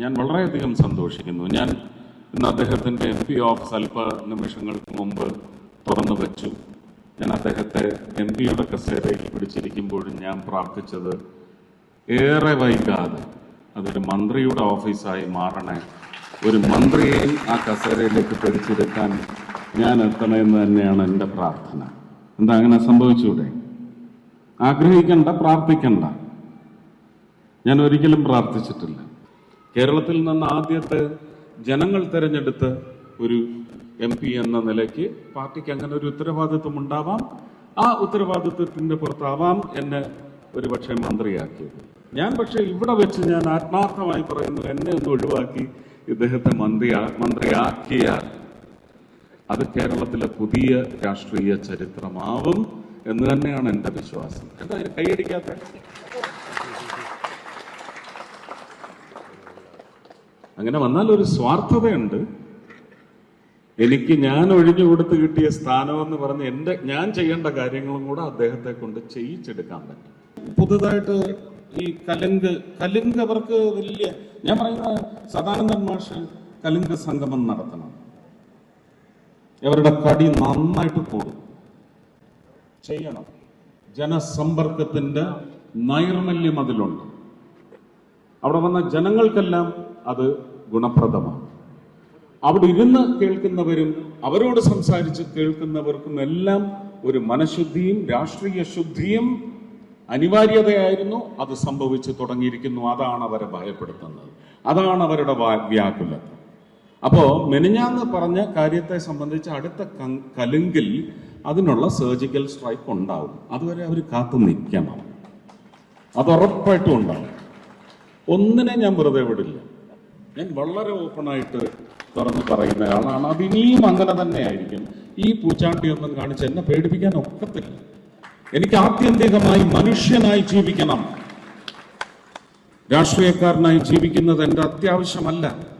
ഞാൻ വളരെയധികം സന്തോഷിക്കുന്നു. ഞാൻ ഇന്ന് അദ്ദേഹത്തിന്റെ എം പി ഓഫീസ് അല്പ നിമിഷങ്ങൾക്ക് മുമ്പ് തുറന്നു വെച്ചു. ഞാൻ അദ്ദേഹത്തെ എം പിയുടെ കസേരയിൽ പിടിച്ചിരിക്കുമ്പോഴും ഞാൻ പ്രാർത്ഥിച്ചത് ഏറെ വൈകാതെ അതൊരു മന്ത്രിയുടെ ഓഫീസായി മാറണേ. ഒരു മന്ത്രിയെ ആ കസേരയിലേക്ക് പിടിച്ചെടുക്കാൻ ഞാൻ എത്തണമെന്ന് തന്നെയാണ് എന്റെ പ്രാർത്ഥന. എന്താ അങ്ങനെ സംഭവിച്ചൂടെ? ആഗ്രഹിക്കണ്ട പ്രാർത്ഥിക്കണ്ട. ഞാൻ ഒരിക്കലും പ്രാർത്ഥിച്ചിട്ടില്ല. കേരളത്തിൽ നിന്ന് ആദ്യത്തെ ജനങ്ങൾ തിരഞ്ഞെടുത്ത് ഒരു എം പി എന്ന നിലയ്ക്ക് പാർട്ടിക്ക് അങ്ങനെ ഒരു ഉത്തരവാദിത്വം ഉണ്ടാവാം. ആ ഉത്തരവാദിത്വത്തിന്റെ പുറത്താവാം എന്നെ ഒരു പക്ഷേ മന്ത്രിയാക്കിയത്. ഞാൻ പക്ഷേ ഇവിടെ വെച്ച് ഞാൻ ആത്മാർത്ഥമായി പറയുന്നു എന്നെ ഒന്ന് ഒഴിവാക്കി ഇദ്ദേഹത്തെ മന്ത്രി മന്ത്രിയാക്കിയാൽ അത് കേരളത്തിലെ പുതിയ രാഷ്ട്രീയ ചരിത്രമാവും എന്ന് തന്നെയാണ് എന്റെ വിശ്വാസം. എന്താ കൈയടിക്കാത്ത? അങ്ങനെ വന്നാൽ ഒരു സ്വാർത്ഥതയുണ്ട്. എനിക്ക് ഞാൻ ഒഴിഞ്ഞു കൊടുത്ത് കിട്ടിയ സ്ഥാനമെന്ന് പറഞ്ഞ് എന്റെ ഞാൻ ചെയ്യേണ്ട കാര്യങ്ങളും കൂടെ അദ്ദേഹത്തെ കൊണ്ട് ചെയ്യിച്ചെടുക്കാൻ പറ്റും. പുതുതായിട്ട് ഈ കലുങ്ക് കലുങ്ക് അവർക്ക് വലിയ ഞാൻ പറയുന്ന സദാനന്ദൻ മാഷ് കലുങ്ക് സംഗമം നടത്തണം. അവരുടെ കടി നന്നായിട്ട് കൂടും. ചെയ്യണം. ജനസമ്പർക്കത്തിന്റെ നൈർമല്യം അതിലുണ്ട്. അവിടെ വന്ന ജനങ്ങൾക്കെല്ലാം അത് ഗുണപ്രദമാണ്. അവിടെ ഇരുന്ന് കേൾക്കുന്നവരും അവരോട് സംസാരിച്ച് കേൾക്കുന്നവർക്കും എല്ലാം ഒരു മനഃശുദ്ധിയും രാഷ്ട്രീയ ശുദ്ധിയും അനിവാര്യതയായിരുന്നു. അത് സംഭവിച്ചു തുടങ്ങിയിരിക്കുന്നു. അതാണ് അവരെ ഭയപ്പെടുത്തുന്നത്. അതാണ് അവരുടെ വ്യാകുലത. അപ്പോ മെനിഞ്ഞാന്ന് പറഞ്ഞ കാര്യത്തെ സംബന്ധിച്ച് അടുത്ത കലുങ്കിൽ അതിനുള്ള സർജിക്കൽ സ്ട്രൈക്ക് ഉണ്ടാവും. അതുവരെ അവർ കാത്തു നിൽക്കണം. അത് ഉറപ്പായിട്ടും ഉണ്ടാവും. ഒന്നിനെ ഞാൻ വെറുതെ വിടില്ല. ഞാൻ വളരെ ഓപ്പണായിട്ട് തുറന്ന് പറയുന്ന ആളാണ്. അത് ഇനിയും അങ്ങനെ തന്നെ ആയിരിക്കും ഈ പൂച്ചാണ്ടിയൊന്നും കാണിച്ച് എന്നെ പേടിപ്പിക്കാൻ ഒക്കത്തില്ല. എനിക്ക് ആത്യന്തികമായി മനുഷ്യനായി ജീവിക്കണം. രാഷ്ട്രീയക്കാരനായി ജീവിക്കുന്നത് എന്റെ അത്യാവശ്യമല്ല.